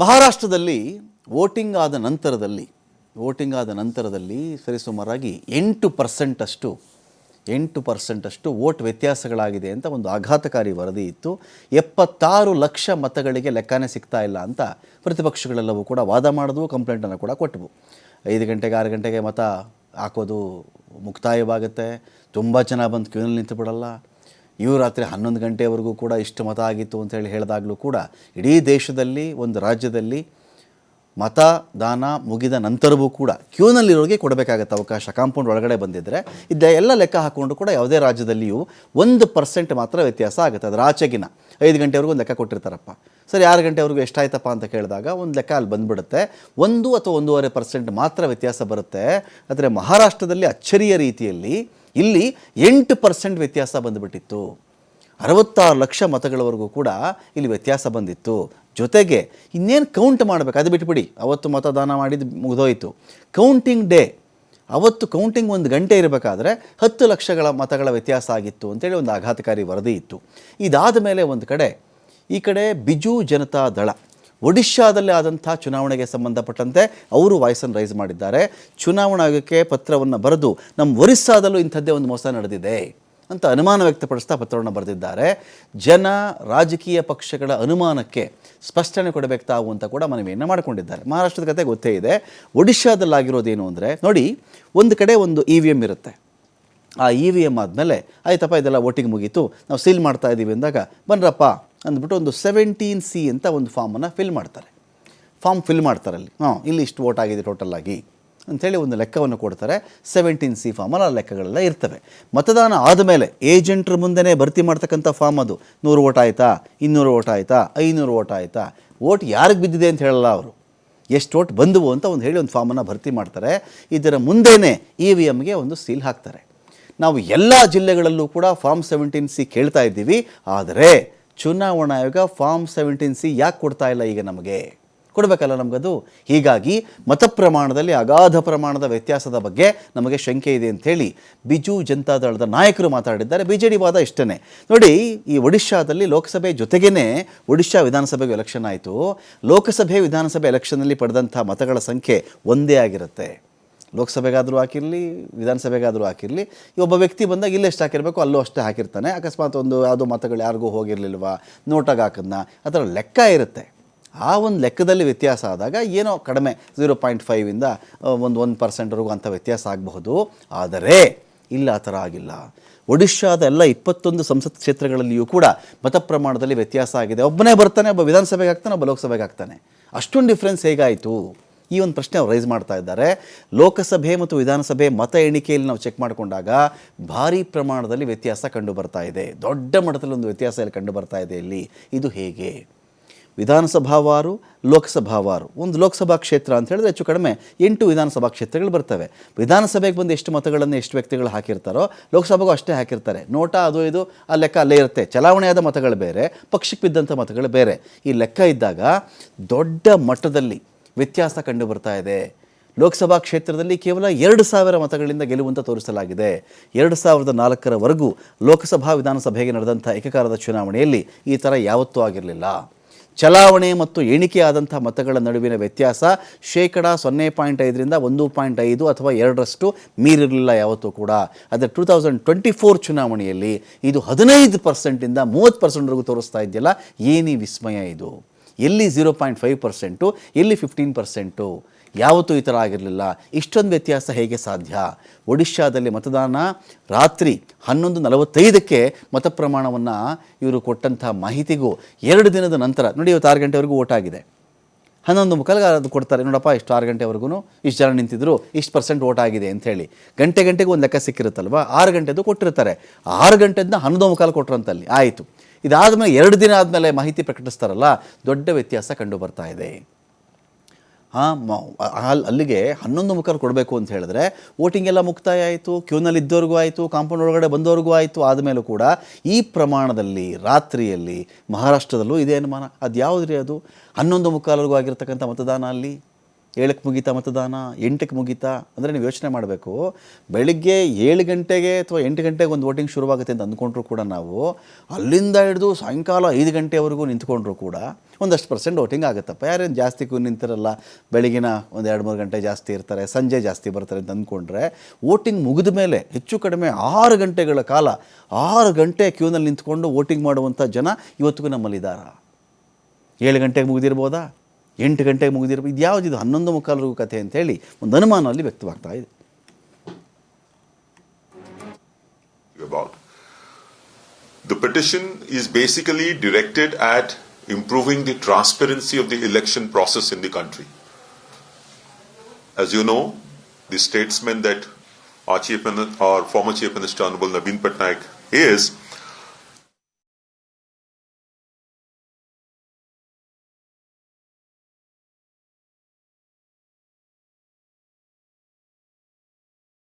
ಮಹಾರಾಷ್ಟ್ರದಲ್ಲಿ ವೋಟಿಂಗ್ ಆದ ನಂತರದಲ್ಲಿ, ವೋಟಿಂಗ್ ಆದ ನಂತರದಲ್ಲಿ ಸರಿಸುಮಾರಾಗಿ ಎಂಟು ಪರ್ಸೆಂಟಷ್ಟು ಎಂಟು ಪರ್ಸೆಂಟಷ್ಟು ವೋಟ್ ವ್ಯತ್ಯಾಸಗಳಾಗಿದೆ ಅಂತ ಒಂದು ಆಘಾತಕಾರಿ ವರದಿ ಇತ್ತು. ಎಪ್ಪತ್ತಾರು ಲಕ್ಷ ಮತಗಳಿಗೆ ಲೆಕ್ಕನೇ ಸಿಗ್ತಾ ಇಲ್ಲ ಅಂತ ಪ್ರತಿಪಕ್ಷಗಳೆಲ್ಲವೂ ಕೂಡ ವಾದ ಮಾಡಿದ್ವು, ಕಂಪ್ಲೇಂಟನ್ನು ಕೂಡ ಕೊಟ್ಟವು. ಐದು ಗಂಟೆಗೆ ಆರು ಗಂಟೆಗೆ ಮತ ಹಾಕೋದು ಮುಕ್ತಾಯವಾಗುತ್ತೆ. ತುಂಬ ಜನ ಬಂದು ಕ್ಯೂನಲ್ಲಿ ನಿಂತು ಬಿಡಲ್ಲ ಇವು ರಾತ್ರಿ ಹನ್ನೊಂದು ಗಂಟೆವರೆಗೂ ಕೂಡ ಇಷ್ಟು ಮತ ಆಗಿತ್ತು ಅಂತ ಹೇಳಿ ಹೇಳಿದಾಗಲೂ ಕೂಡ ಇಡೀ ದೇಶದಲ್ಲಿ, ಒಂದು ರಾಜ್ಯದಲ್ಲಿ ಮತದಾನ ಮುಗಿದ ನಂತರವೂ ಕೂಡ ಕ್ಯೂನಲ್ಲಿರೋರಿಗೆ ಕೊಡಬೇಕಾಗತ್ತೆ ಅವಕಾಶ. ಕಾಂಪೌಂಡ್ ಒಳಗಡೆ ಬಂದಿದ್ದರೆ ಇದ್ದ ಎಲ್ಲ ಲೆಕ್ಕ ಹಾಕ್ಕೊಂಡು ಕೂಡ ಯಾವುದೇ ರಾಜ್ಯದಲ್ಲಿಯೂ ಒಂದು ಪರ್ಸೆಂಟ್ ಮಾತ್ರ ವ್ಯತ್ಯಾಸ ಆಗುತ್ತೆ. ಅದರ ಆಚೆಗಿನ ಐದು ಗಂಟೆವರೆಗೂ ಒಂದು ಲೆಕ್ಕ ಕೊಟ್ಟಿರ್ತಾರಪ್ಪ. ಸರಿ, ಆರು ಗಂಟೆವರೆಗೂ ಎಷ್ಟಾಯ್ತಪ್ಪ ಅಂತ ಕೇಳಿದಾಗ ಒಂದು ಲೆಕ್ಕ ಅಲ್ಲಿ ಬಂದುಬಿಡುತ್ತೆ. ಒಂದು ಅಥವಾ ಒಂದೂವರೆ ಪರ್ಸೆಂಟ್ ಮಾತ್ರ ವ್ಯತ್ಯಾಸ ಬರುತ್ತೆ. ಆದರೆ ಮಹಾರಾಷ್ಟ್ರದಲ್ಲಿ ಅಚ್ಚರಿಯ ರೀತಿಯಲ್ಲಿ ಇಲ್ಲಿ ಎಂಟು ಪರ್ಸೆಂಟ್ ವ್ಯತ್ಯಾಸ ಬಂದುಬಿಟ್ಟಿತ್ತು. ಅರವತ್ತಾರು ಲಕ್ಷ ಮತಗಳವರೆಗೂ ಕೂಡ ಇಲ್ಲಿ ವ್ಯತ್ಯಾಸ ಬಂದಿತ್ತು. ಜೊತೆಗೆ ಇನ್ನೇನು ಕೌಂಟ್ ಮಾಡಬೇಕು? ಅದು ಬಿಟ್ಬಿಡಿ. ಅವತ್ತು ಮತದಾನ ಮಾಡಿದ್ದು ಮುಗಿದೋಯಿತು. ಕೌಂಟಿಂಗ್ ಡೇ ಅವತ್ತು ಕೌಂಟಿಂಗ್ ಒಂದು ಗಂಟೆ ಇರಬೇಕಾದ್ರೆ ಹತ್ತು ಲಕ್ಷಗಳ ಮತಗಳ ವ್ಯತ್ಯಾಸ ಆಗಿತ್ತು ಅಂತೇಳಿ ಒಂದು ಆಘಾತಕಾರಿ ವರದಿ ಇತ್ತು. ಇದಾದ ಮೇಲೆ ಒಂದು ಕಡೆ, ಈ ಕಡೆ ಬಿಜು ಜನತಾ ದಳ. ಒಡಿಶಾದಲ್ಲಿ ಆದಂಥ ಚುನಾವಣೆಗೆ ಸಂಬಂಧಪಟ್ಟಂತೆ ಅವರು ವಾಯ್ಸನ್ನು ರೈಸ್ ಮಾಡಿದ್ದಾರೆ. ಚುನಾವಣಾ ಆಯೋಗಕ್ಕೆ ಪತ್ರವನ್ನು ಬರೆದು ನಮ್ಮ ಒರಿಸ್ಸಾದಲ್ಲೂ ಇಂಥದ್ದೇ ಒಂದು ಮೋಸ ನಡೆದಿದೆ ಅಂತ ಅನುಮಾನ ವ್ಯಕ್ತಪಡಿಸ್ತಾ ಪತ್ರವನ್ನು ಬರೆದಿದ್ದಾರೆ. ಜನ ರಾಜಕೀಯ ಪಕ್ಷಗಳ ಅನುಮಾನಕ್ಕೆ ಸ್ಪಷ್ಟನೆ ಕೊಡಬೇಕು ತಾವು ಅಂತ ಕೂಡ ಮನವಿಯನ್ನು ಮಾಡಿಕೊಂಡಿದ್ದಾರೆ. ಮಹಾರಾಷ್ಟ್ರದ ಕತೆ ಗೊತ್ತೇ ಇದೆ. ಒಡಿಶಾದಲ್ಲಾಗಿರೋದೇನು ಅಂದರೆ ನೋಡಿ, ಒಂದು ಕಡೆ ಒಂದು ಇ ವಿ ಎಂ ಇರುತ್ತೆ. ಆ ಇ ವಿ ಎಂ ಆದಮೇಲೆ ಆಯ್ತಪ್ಪ, ಇದೆಲ್ಲ ವೋಟಿಂಗ್ ಮುಗೀತು, ನಾವು ಸೀಲ್ ಮಾಡ್ತಾ ಇದ್ದೀವಿ ಅಂದಾಗ, ಬನ್ರಪ್ಪ ಅಂದ್ಬಿಟ್ಟು ಒಂದು ಸೆವೆಂಟೀನ್ ಸಿ ಅಂತ ಒಂದು ಫಾರ್ಮನ್ನು ಫಿಲ್ ಮಾಡ್ತಾರೆ. ಫಾರ್ಮ್ ಫಿಲ್ ಮಾಡ್ತಾರೆ ಅಲ್ಲಿ ಹಾಂ, ಇಲ್ಲಿ ಇಷ್ಟು ವೋಟ್ ಆಗಿದೆ ಟೋಟಲ್ ಆಗಿ ಅಂಥೇಳಿ ಒಂದು ಲೆಕ್ಕವನ್ನು ಕೊಡ್ತಾರೆ. ಸೆವೆಂಟೀನ್ ಸಿ ಫಾರ್ಮಲ್ಲಿ ಆ ಲೆಕ್ಕಗಳೆಲ್ಲ ಇರ್ತವೆ. ಮತದಾನ ಆದಮೇಲೆ ಏಜೆಂಟ್ರ ಮುಂದೆನೇ ಭರ್ತಿ ಮಾಡ್ತಕ್ಕಂಥ ಫಾರ್ಮ್ ಅದು. ನೂರು ಓಟ್ ಆಯಿತಾ? ಇನ್ನೂರು ಓಟ್ ಆಯಿತಾ? ಐನೂರು ಓಟ್ ಆಯಿತಾ? ಓಟ್ ಯಾರಿಗೆ ಬಿದ್ದಿದೆ ಅಂತ ಹೇಳಲ್ಲ ಅವರು. ಎಷ್ಟು ಓಟ್ ಬಂದವು ಅಂತ ಒಂದು ಹೇಳಿ ಒಂದು ಫಾರ್ಮನ್ನು ಭರ್ತಿ ಮಾಡ್ತಾರೆ. ಇದರ ಮುಂದೆನೇ ಇ ವಿ ಎಮ್ಗೆ ಒಂದು ಸೀಲ್ ಹಾಕ್ತಾರೆ. ನಾವು ಎಲ್ಲ ಜಿಲ್ಲೆಗಳಲ್ಲೂ ಕೂಡ ಫಾರ್ಮ್ ಸೆವೆಂಟೀನ್ ಸಿ ಕೇಳ್ತಾ ಇದ್ದೀವಿ. ಆದರೆ ಚುನಾವಣಾ ಆಯೋಗ ಫಾರ್ಮ್ ಸೆವೆಂಟೀನ್ ಸಿ ಯಾಕೆ ಕೊಡ್ತಾ ಇಲ್ಲ ಈಗ ನಮಗೆ? ಕೊಡಬೇಕಲ್ಲ ನಮಗದು? ಹೀಗಾಗಿ ಮತ ಪ್ರಮಾಣದಲ್ಲಿ ಅಗಾಧ ಪ್ರಮಾಣದ ವ್ಯತ್ಯಾಸದ ಬಗ್ಗೆ ನಮಗೆ ಶಂಕೆ ಇದೆ ಅಂಥೇಳಿ ಬಿಜು ಜನತಾದಳದ ನಾಯಕರು ಮಾತಾಡಿದ್ದಾರೆ. ಬಿ ಜೆ ಡಿ ವಾದ ಇಷ್ಟೇ ನೋಡಿ, ಈ ಒಡಿಶಾದಲ್ಲಿ ಲೋಕಸಭೆ ಜೊತೆಗೇ ಒಡಿಶಾ ವಿಧಾನಸಭೆಗೆ ಎಲೆಕ್ಷನ್ ಆಯಿತು. ಲೋಕಸಭೆ ವಿಧಾನಸಭೆ ಎಲೆಕ್ಷನ್ನಲ್ಲಿ ಪಡೆದಂಥ ಮತಗಳ ಸಂಖ್ಯೆ ಒಂದೇ ಆಗಿರುತ್ತೆ. ಲೋಕಸಭೆಗಾದರೂ ಹಾಕಿರಲಿ ವಿಧಾನಸಭೆಗಾದರೂ ಹಾಕಿರಲಿ, ಈ ಒಬ್ಬ ವ್ಯಕ್ತಿ ಬಂದಾಗ ಇಲ್ಲೇ ಎಷ್ಟು ಹಾಕಿರಬೇಕು ಅಲ್ಲೂ ಅಷ್ಟೇ ಹಾಕಿರ್ತಾನೆ. ಅಕಸ್ಮಾತ್ ಒಂದು ಯಾವುದೋ ಮತಗಳು ಯಾರಿಗೂ ಹೋಗಿರಲಿಲ್ವಾ, ನೋಟಾಗಿ ಹಾಕಿದ್ನ, ಆ ಥರ ಲೆಕ್ಕ ಇರುತ್ತೆ. ಆ ಒಂದು ಲೆಕ್ಕದಲ್ಲಿ ವ್ಯತ್ಯಾಸ ಆದಾಗ ಏನೋ ಕಡಿಮೆ ಝೀರೋ ಪಾಯಿಂಟ್ ಫೈವಿಂದ ಒಂದು ಒಂದು ಪರ್ಸೆಂಟ್ವರೆಗೂ ಅಂಥ ವ್ಯತ್ಯಾಸ ಆಗಬಹುದು. ಆದರೆ, ಇಲ್ಲ ಆ ಥರ ಆಗಿಲ್ಲ. ಒಡಿಶಾದ ಎಲ್ಲ ಇಪ್ಪತ್ತೊಂದು ಸಂಸತ್ ಕ್ಷೇತ್ರಗಳಲ್ಲಿಯೂ ಕೂಡ ಮತ ಪ್ರಮಾಣದಲ್ಲಿ ವ್ಯತ್ಯಾಸ ಆಗಿದೆ. ಒಬ್ಬನೇ ಬರ್ತಾನೆ, ಒಬ್ಬ ವಿಧಾನಸಭೆಗೆ ಆಗ್ತಾನೆ, ಒಬ್ಬ ಲೋಕಸಭೆಗೆ ಆಗ್ತಾನೆ. ಅಷ್ಟೊಂದು ಡಿಫ್ರೆನ್ಸ್ ಹೇಗಾಯಿತು? ಈ ಒಂದು ಪ್ರಶ್ನೆ ಅವ್ರು ರೈಸ್ ಮಾಡ್ತಾ ಇದ್ದಾರೆ. ಲೋಕಸಭೆ ಮತ್ತು ವಿಧಾನಸಭೆ ಮತ ಎಣಿಕೆಯಲ್ಲಿ ನಾವು ಚೆಕ್ ಮಾಡಿಕೊಂಡಾಗ ಭಾರಿ ಪ್ರಮಾಣದಲ್ಲಿ ವ್ಯತ್ಯಾಸ ಕಂಡು ಬರ್ತಾ ಇದೆ. ದೊಡ್ಡ ಮಟ್ಟದಲ್ಲಿ ಒಂದು ವ್ಯತ್ಯಾಸ ಇಲ್ಲಿ ಕಂಡು ಬರ್ತಾ ಇದೆ ಇಲ್ಲಿ. ಇದು ಹೇಗೆ? ವಿಧಾನಸಭಾವಾರು, ಲೋಕಸಭಾವಾರು. ಒಂದು ಲೋಕಸಭಾ ಕ್ಷೇತ್ರ ಅಂತ ಹೇಳಿದ್ರೆ ಹೆಚ್ಚು ಕಡಿಮೆ ಎಂಟು ವಿಧಾನಸಭಾ ಕ್ಷೇತ್ರಗಳು ಬರ್ತವೆ. ವಿಧಾನಸಭೆಗೆ ಬಂದು ಎಷ್ಟು ಮತಗಳನ್ನು ಎಷ್ಟು ವ್ಯಕ್ತಿಗಳು ಹಾಕಿರ್ತಾರೋ, ಲೋಕಸಭೆಗೂ ಅಷ್ಟೇ ಹಾಕಿರ್ತಾರೆ. ನೋಟಾ ಅದು ಇದು, ಆ ಲೆಕ್ಕ ಅಲ್ಲೇ ಇರುತ್ತೆ. ಚಲಾವಣೆಯಾದ ಮತಗಳು ಬೇರೆ, ಪಕ್ಷಕ್ಕೆ ಬಿದ್ದಂಥ ಮತಗಳು ಬೇರೆ. ಈ ಲೆಕ್ಕ ಇದ್ದಾಗ ದೊಡ್ಡ ಮಟ್ಟದಲ್ಲಿ ವ್ಯತ್ಯಾಸ ಕಂಡು ಬರ್ತಾ ಇದೆ. ಲೋಕಸಭಾ ಕ್ಷೇತ್ರದಲ್ಲಿ ಕೇವಲ ಎರಡು ಸಾವಿರ ಮತಗಳಿಂದ ಗೆಲುವಂತ ತೋರಿಸಲಾಗಿದೆ. ಎರಡು ಸಾವಿರದ ನಾಲ್ಕರವರೆಗೂ ಲೋಕಸಭಾ ವಿಧಾನಸಭೆಗೆ ನಡೆದಂಥ ಏಕಕಾಲದ ಚುನಾವಣೆಯಲ್ಲಿ ಈ ಥರ ಯಾವತ್ತೂ ಆಗಿರಲಿಲ್ಲ. ಚಲಾವಣೆ ಮತ್ತು ಎಣಿಕೆ ಆದಂಥ ಮತಗಳ ನಡುವಿನ ವ್ಯತ್ಯಾಸ ಶೇಕಡ ಸೊನ್ನೆ ಪಾಯಿಂಟ್ ಐದರಿಂದ ಒಂದು ಪಾಯಿಂಟ್ ಐದು ಅಥವಾ ಎರಡರಷ್ಟು ಮೀರಿರಲಿಲ್ಲ ಯಾವತ್ತೂ ಕೂಡ. ಆದರೆ ಟೂ ತೌಸಂಡ್ ಟ್ವೆಂಟಿ ಫೋರ್ ಚುನಾವಣೆಯಲ್ಲಿ ಇದು ಹದಿನೈದು ಪರ್ಸೆಂಟಿಂದ ಮೂವತ್ತು ಪರ್ಸೆಂಟ್ವರೆಗೂ ತೋರಿಸ್ತಾ ಇದೆಯಲ್ಲ, ಏನಿ ವಿಸ್ಮಯ ಇದು. ಎಲ್ಲಿ ಝೀರೋ ಪಾಯಿಂಟ್ ಫೈವ್ ಪರ್ಸೆಂಟು ಎಲ್ಲಿ ಫಿಫ್ಟೀನ್ ಪರ್ಸೆಂಟು ಯಾವತ್ತೂ ಈ ಥರ ಆಗಿರಲಿಲ್ಲ. ಇಷ್ಟೊಂದು ವ್ಯತ್ಯಾಸ ಹೇಗೆ ಸಾಧ್ಯ? ಒಡಿಶಾದಲ್ಲಿ ಮತದಾನ ರಾತ್ರಿ ಹನ್ನೊಂದು ನಲವತ್ತೈದಕ್ಕೆ ಮತ ಪ್ರಮಾಣವನ್ನು ಇವರು ಕೊಟ್ಟಂಥ ಮಾಹಿತಿಗೂ ಎರಡು ದಿನದ ನಂತರ, ನೋಡಿ ಇವತ್ತು ಆರು ಗಂಟೆವರೆಗೂ ಓಟ್ ಆಗಿದೆ. ಹನ್ನೊಂದು ಮುಖಾಲ್ಗೆ ಕೊಡ್ತಾರೆ. ನೋಡಪ್ಪ, ಇಷ್ಟು ಆರು ಗಂಟೆವರೆಗೂ ಇಷ್ಟು ಜನ ನಿಂತಿದ್ರು, ಇಷ್ಟು ಪರ್ಸೆಂಟ್ ಓಟ್ ಆಗಿದೆ ಅಂಥೇಳಿ ಗಂಟೆ ಗಂಟೆಗೆ ಒಂದು ಲೆಕ್ಕ ಸಿಕ್ಕಿರುತ್ತಲ್ವ? ಆರು ಗಂಟೆದು ಕೊಟ್ಟಿರ್ತಾರೆ. ಆರು ಗಂಟೆಯಿಂದ ಹನ್ನೊಂದು ಮುಖಾಲು ಕೊಟ್ರಂತಲ್ಲಿ. ಆಯಿತು. ಇದಾದಮೇಲೆ ಎರಡು ದಿನ ಆದಮೇಲೆ ಮಾಹಿತಿ ಪ್ರಕಟಿಸ್ತಾರಲ್ಲ, ದೊಡ್ಡ ವ್ಯತ್ಯಾಸ ಕಂಡು ಬರ್ತಾ ಇದೆ. ಹಾಂ ಅಲ್ಲಿಗೆ ಹನ್ನೊಂದು ಮುಖರು ಕೊಡಬೇಕು ಅಂತ ಹೇಳಿದ್ರೆ, ವೋಟಿಂಗ್ ಎಲ್ಲ ಮುಕ್ತಾಯ ಆಯಿತು, ಕ್ಯೂನಲ್ಲಿ ಇದ್ದವ್ರಿಗೂ ಆಯಿತು, ಕಾಂಪೌಂಡ್ ಒಳಗಡೆ ಬಂದವ್ರಿಗೂ ಆಯಿತು, ಆದಮೇಲೂ ಕೂಡ ಈ ಪ್ರಮಾಣದಲ್ಲಿ ರಾತ್ರಿಯಲ್ಲಿ ಮಹಾರಾಷ್ಟ್ರದಲ್ಲೂ ಇದೇನು ಅನುಮಾನ. ಅದು ಯಾವುದ್ರಿ ಅದು? ಹನ್ನೊಂದು ಮುಕ್ಕಾಲವರೆಗೂ ಆಗಿರ್ತಕ್ಕಂಥ ಮತದಾನ ಅಲ್ಲಿ? ಏಳಕ್ಕೆ ಮುಗೀತಾ ಮತದಾನ, ಎಂಟಕ್ಕೆ ಮುಗೀತಾ ಅಂದರೆ ನೀವು ಯೋಚನೆ ಮಾಡಬೇಕು, ಬೆಳಿಗ್ಗೆ ಏಳು ಗಂಟೆಗೆ ಅಥವಾ ಎಂಟು ಗಂಟೆಗೆ ಒಂದು ವೋಟಿಂಗ್ ಶುರುವಾಗುತ್ತೆ ಅಂತ ಅಂದ್ಕೊಂಡ್ರು ಕೂಡ ನಾವು, ಅಲ್ಲಿಂದ ಹಿಡಿದು ಸಾಯಂಕಾಲ ಐದು ಗಂಟೆವರೆಗೂ ನಿಂತ್ಕೊಂಡ್ರು ಕೂಡ ಒಂದಷ್ಟು ಪರ್ಸೆಂಟ್ ವೋಟಿಂಗ್ ಆಗುತ್ತಪ್ಪ. ಯಾರೇನು ಜಾಸ್ತಿ ನಿಂತಿರಲ್ಲ, ಬೆಳಗಿನ ಒಂದು ಎರಡು ಮೂರು ಗಂಟೆ ಜಾಸ್ತಿ ಇರ್ತಾರೆ, ಸಂಜೆ ಜಾಸ್ತಿ ಬರ್ತಾರೆ ಅಂತ ಅಂದ್ಕೊಂಡ್ರೆ ವೋಟಿಂಗ್ ಮುಗಿದ ಮೇಲೆ ಹೆಚ್ಚು ಕಡಿಮೆ ಆರು ಗಂಟೆಗಳ ಕಾಲ, ಆರು ಗಂಟೆ ಕ್ಯೂನಲ್ಲಿ ನಿಂತ್ಕೊಂಡು ವೋಟಿಂಗ್ ಮಾಡುವಂಥ ಜನ ಇವತ್ತಿಗೂ ನಮ್ಮಲ್ಲಿದ್ದಾರಾ? ಏಳು ಗಂಟೆಗೆ ಮುಗಿದಿರ್ಬೋದಾ? ಎಂಟು ಗಂಟೆಗೆ ಮುಗಿದಿರ್ಬೋದು ಇದು ಯಾವುದಿದು ಹನ್ನೊಂದು ಮುಕ್ಕಾಲರಿಗೂ ಕಥೆ ಅಂತೇಳಿ ಒಂದು ಅನುಮಾನ ಅಲ್ಲಿ ವ್ಯಕ್ತವಾಗ್ತಾ ಇದೆ about. The petition is basically directed at improving the transparency of the election process in the country. As you know, the statesman that our, chief, Min- our former Chief Minister Honorable Naveen Patnaik is